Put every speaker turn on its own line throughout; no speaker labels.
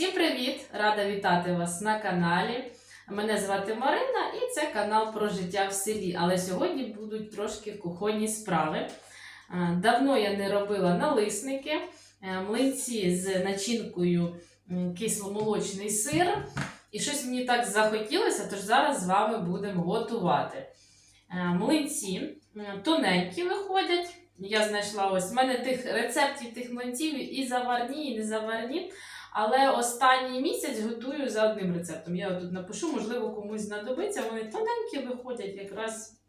Всім привіт! Рада вітати вас на каналі. Мене звати Марина і це канал про життя в селі. Але сьогодні будуть трошки кухонні справи. Е, Давно я не робила налисники, е, млинці з начинкою кисломолочний сир. І щось мені так захотілося, тож зараз з вами будемо готувати. Е, Млинці тоненькі виходять. Я знайшла ось в мене тих рецептів тих млинців і заварні, і не заварні. Але останній місяць готую за одним рецептом. Я тут напишу, можливо, комусь знадобиться. Вони тоненькі виходять якраз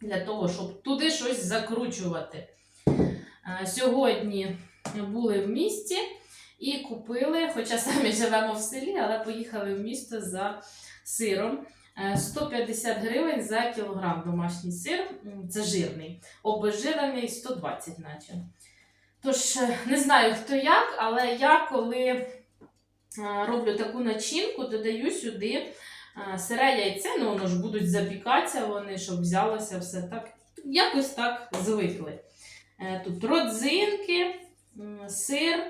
для того, щоб туди щось закручувати. Е, Сьогодні були в місті і купили, хоча самі живемо в селі, але поїхали в місто за сиром. Е, 150 гривень за кілограм домашній сир, це жирний, обезжирений 120 наче. Тож, е, не знаю хто як, але я коли е, роблю таку начинку, додаю сюди е, сире яйце, ну воно ж будуть запікатися вони, щоб взялося все так. Якось так звикли. Е, Тут родзинки, сир,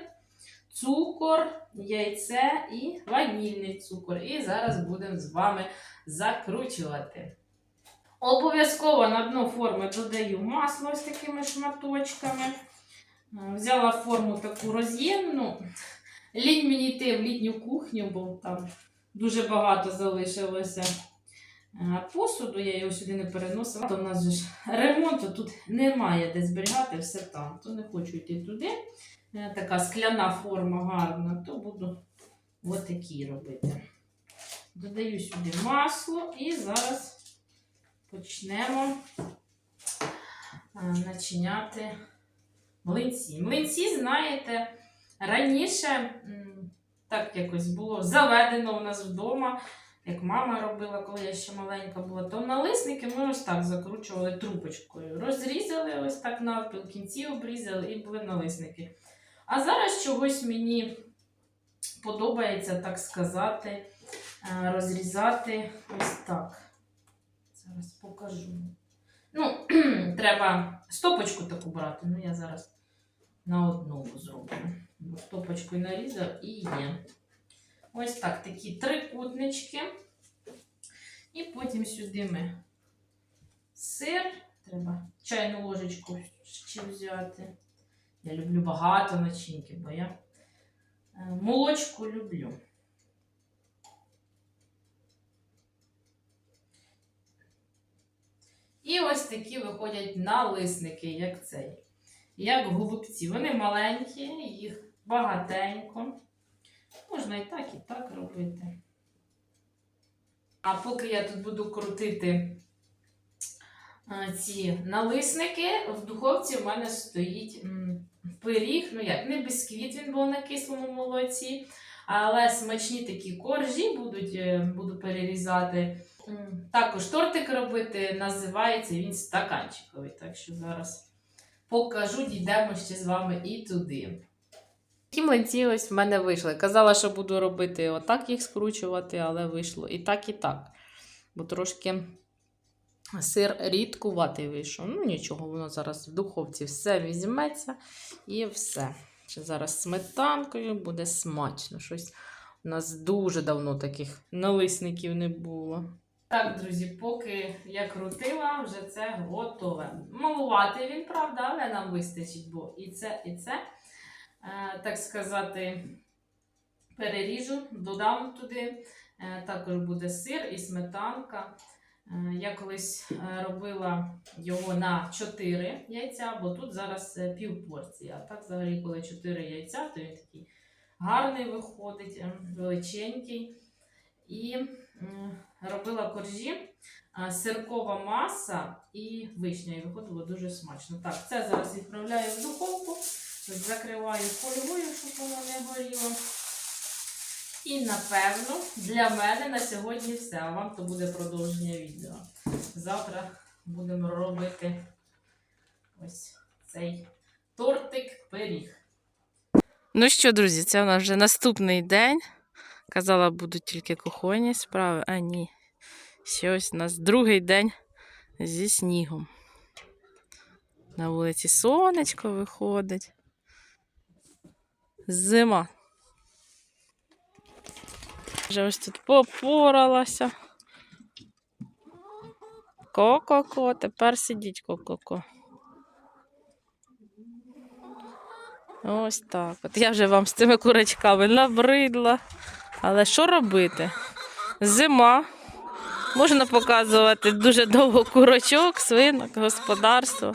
цукор, яйце і ванільний цукор. І зараз будемо з вами закручувати. Обов'язково на дно форми додаю масло ось такими шматочками. Е, Взяла форму таку роз'ємну. Лінь мені йти в літню кухню, бо там дуже багато залишилося е, посуду, я його сюди не переносила. То в нас же ж ремонт, тут немає де зберігати все там. То не хочу йти туди. Е, Така скляна форма гарна, то буду отакі робити. Додаю сюди масло і зараз почнемо е, начиняти млинці. Млинці, знаєте, раніше так якось було заведено у нас вдома, як мама робила, коли я ще маленька була, то налисники ми ось так закручували трубочкою. Розрізали ось так навпіл, кінці обрізали і були налисники. А зараз чогось мені подобається, так сказати, е, розрізати ось так. Зараз покажу. Ну, треба стопочку таку брати. Ну, я зараз на одному зроблю. Бо Стопочкою нарізав і є. Ось так, такі трикутнички. І потім сюди ми сир. Треба чайну ложечку ще взяти. Я люблю багато начинки, бо я е, молочку люблю. І ось такі виходять налисники, як цей. Як голубці. Вони маленькі, їх багатенько. Можна і так, і так робити. А поки я тут буду крутити ці налисники, в духовці в мене стоїть пиріг. Ну як, не бісквіт, він був на кислому молоці, але смачні такі коржі будуть, е, буду перерізати. Також тортик робити, називається він стаканчиковий. Так що зараз покажу, дійдемо ще з вами і туди. Такі млинці ось в мене вийшли. Казала, що буду робити отак їх скручувати, але вийшло і так, і так. Бо трошки сир рідкуватий вийшов. Ну нічого, воно зараз в духовці все візьметься і все. Ще зараз сметанкою буде смачно. Щось у нас дуже давно таких налисників не було. Так, друзі, поки я крутила, вже це готове. Малувати він, правда, але нам вистачить, бо і це, і це, е, так сказати, переріжу, додам туди. Е, також буде сир і сметанка. Е, я колись е, робила його на 4 яйця, бо тут зараз е, пів порції. А так, взагалі, коли 4 яйця, то він такий гарний виходить, е, величенький. І м, робила коржі, сиркова маса і вишня. І виходило дуже смачно. Так, це зараз відправляю в духовку, закриваю фольгою, щоб воно не горіло. І напевно для мене на сьогодні все. А вам то буде продовження відео. Завтра будемо робити ось цей тортик пиріг.
Ну що, друзі, це у нас вже наступний день. Казала, будуть тільки кухонні справи, а ні. Ще у нас другий день зі снігом. На вулиці сонечко виходить. Зима. Вже ось тут попоралася. Ко-ко-ко, тепер сидіть ко-ко-ко. Ось так. От я вже вам з цими курочками набридла. Але що робити? Зима. Можна показувати дуже довго курочок, свинок, господарство.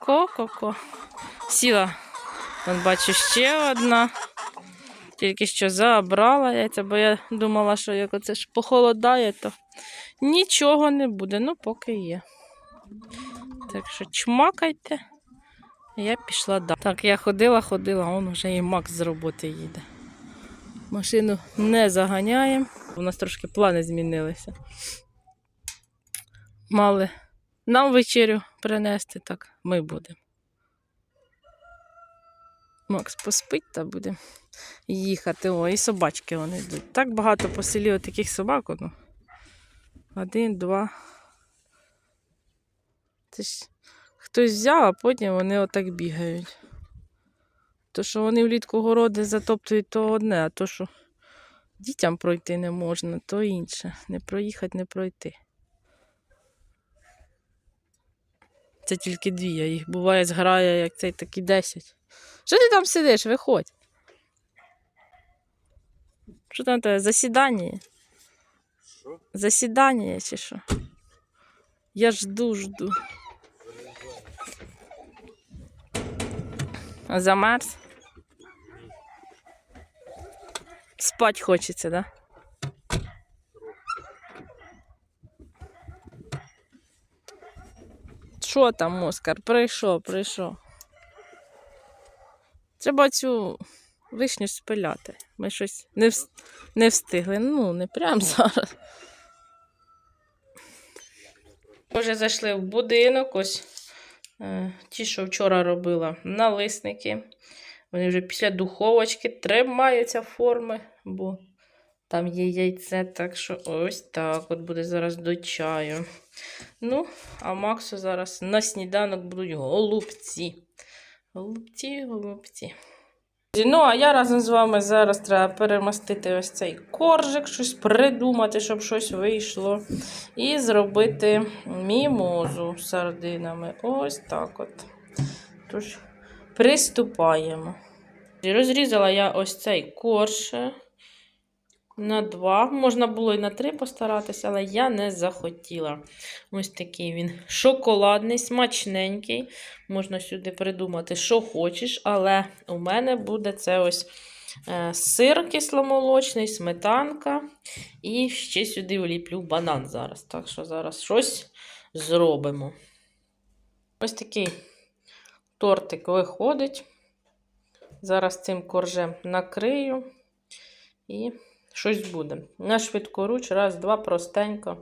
Ко-ко-ко. Сіла. Вон бачу ще одна. Тільки що забрала яйця, бо я думала, що як оце ж похолодає, то нічого не буде. Ну, поки є. Так що чмакайте. Я пішла далі. Так, я ходила, ходила, он вже і Макс з роботи їде. Машину не заганяємо. У нас трошки плани змінилися. Мали нам вечерю принести, так ми будемо. Макс поспить та буде їхати. О, і собачки вони йдуть. Так багато по селі таких собак. Ну. Один, два. Це ж хтось взяв, а потім вони отак бігають. То, що вони влітку городи затоптують, то одне, а то, що дітям пройти не можна, то інше. Не проїхати, не пройти. Це тільки дві, а їх буває зграє, як цей, так і десять. Що ти там сидиш? Виходь. Що там тебе? Засідання?
Що?
Засідання чи що? Я жду, жду. Замерз? Спать хочеться, да? Що там, Оскар? Прийшов, прийшов. Треба цю вишню спиляти. Ми щось не, вс- не встигли. Ну, не прямо зараз. Ми вже зайшли в будинок. Ось ті, що вчора робила налисники. Вони вже після духовочки тримаються форми, бо там є яйце, так що ось так от буде зараз до чаю. Ну, а Максу зараз на сніданок будуть голубці. Голубці, голубці. Ну, а я разом з вами зараз треба перемастити ось цей коржик, щось придумати, щоб щось вийшло. І зробити мімозу з сардинами. Ось так от. Тож, приступаємо. Розрізала я ось цей корж на два. Можна було і на три постаратися, але я не захотіла. Ось такий він шоколадний, смачненький. Можна сюди придумати, що хочеш, але у мене буде це ось е, сир кисломолочний, сметанка. І ще сюди вліплю банан зараз. Так що зараз щось зробимо. Ось такий тортик виходить. Зараз цим коржем накрию і щось буде. На швидкоруч, раз, два, простенько.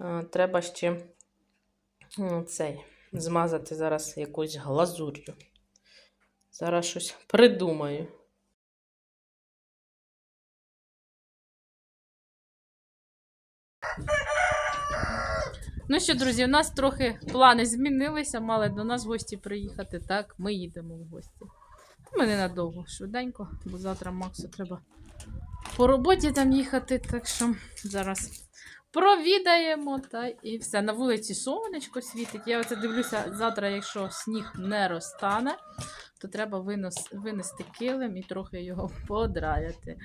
Е, Треба ще цей змазати зараз якоюсь глазур'ю. Зараз щось придумаю. Ну що, друзі, у нас трохи плани змінилися, мали до нас гості приїхати. Так, ми їдемо в гості. Ми ненадовго, швиденько, бо завтра Максу треба по роботі там їхати. Так що зараз провідаємо та і все. На вулиці сонечко світить. Я оце дивлюся, завтра, якщо сніг не розтане, то треба винос, винести килим і трохи його подраяти.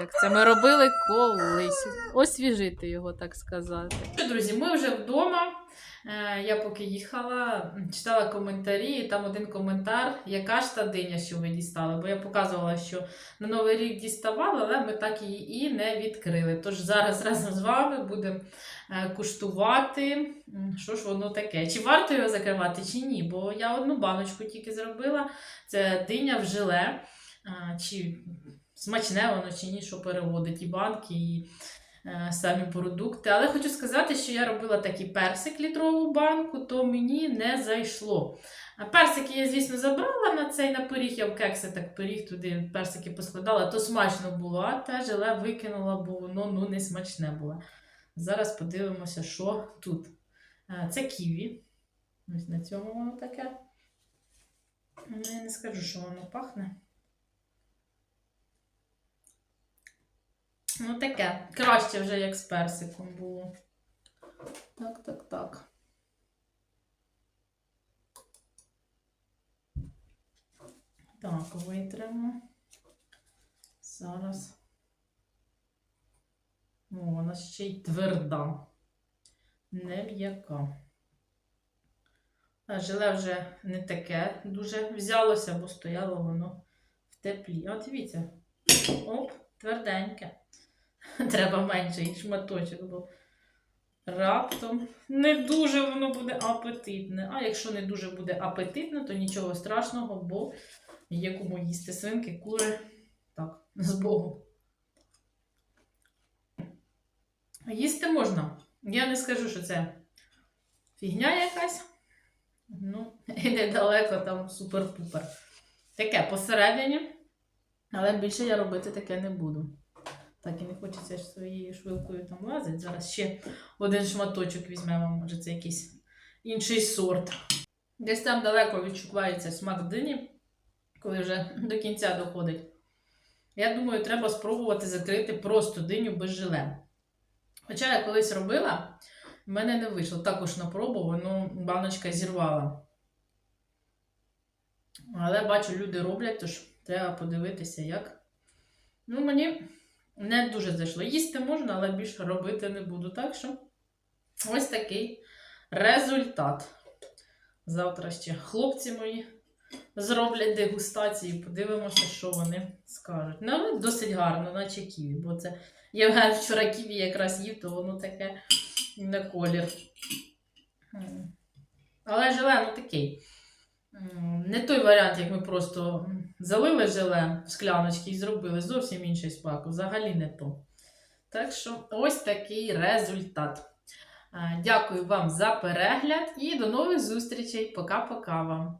Як це ми робили колись. Освіжити його, так сказати. Друзі, ми вже вдома. Е, Я поки їхала, читала коментарі, і там один коментар, яка ж та диня, що ви дістали. Бо я показувала, що на Новий рік діставали, але ми так її і не відкрили. Тож зараз разом з вами будемо е, куштувати, що ж воно таке. Чи варто його закривати, чи ні. Бо я одну баночку тільки зробила. Це диня в желе. Е, Чи смачне воно чи ні, що переводить і банки, і самі продукти. Але хочу сказати, що я робила такий персик літрову банку, то мені не зайшло. Персики я, звісно, забрала на цей на пиріг, я в кекси так пиріг туди персики поскладала, то смачно було, а те желе викинула, бо воно ну, не смачне було. Зараз подивимося, що тут. Е, Це ківі. Ось на цьому воно таке.
Ну, я не скажу, що воно пахне. Ну, таке. Краще вже, як з персиком було. Так, так, так. Так, витримо. Зараз. О, вона ще й тверда. Не м'яка. А желе вже не таке дуже взялося, бо стояло воно в теплі. От дивіться. Оп, тверденьке. Треба менший шматочок, бо раптом не дуже воно буде апетитне. А якщо не дуже буде апетитне, то нічого страшного, бо є кому їсти свинки, кури. Так, з Богом. Їсти можна. Я не скажу, що це фігня якась. Ну, і недалеко там супер-пупер. Таке посередині, але більше я робити таке не буду. Так і не хочеться ж своєю швилкою там лазити. Зараз ще один шматочок візьмемо, може це якийсь інший сорт. Десь там далеко відчувається смак дині, коли вже до кінця доходить. Я думаю, треба спробувати закрити просто диню без желе. Хоча я колись робила, в мене не вийшло. Також на пробу, воно баночка зірвала. Але бачу, люди роблять, тож треба подивитися, як. Ну, мені не дуже зайшло. Їсти можна, але більше робити не буду. Так що ось такий результат. Завтра ще хлопці мої зроблять дегустацію, подивимося, що вони скажуть. Ну, досить гарно, наче ківі, бо це Євген вчора ківі якраз їв, то воно таке на колір. Але желе ну такий. Не той варіант, як ми просто залили желе в скляночки і зробили зовсім інший смак. Взагалі не то. Так що ось такий результат. Е, Дякую вам за перегляд і до нових зустрічей. Пока-пока вам.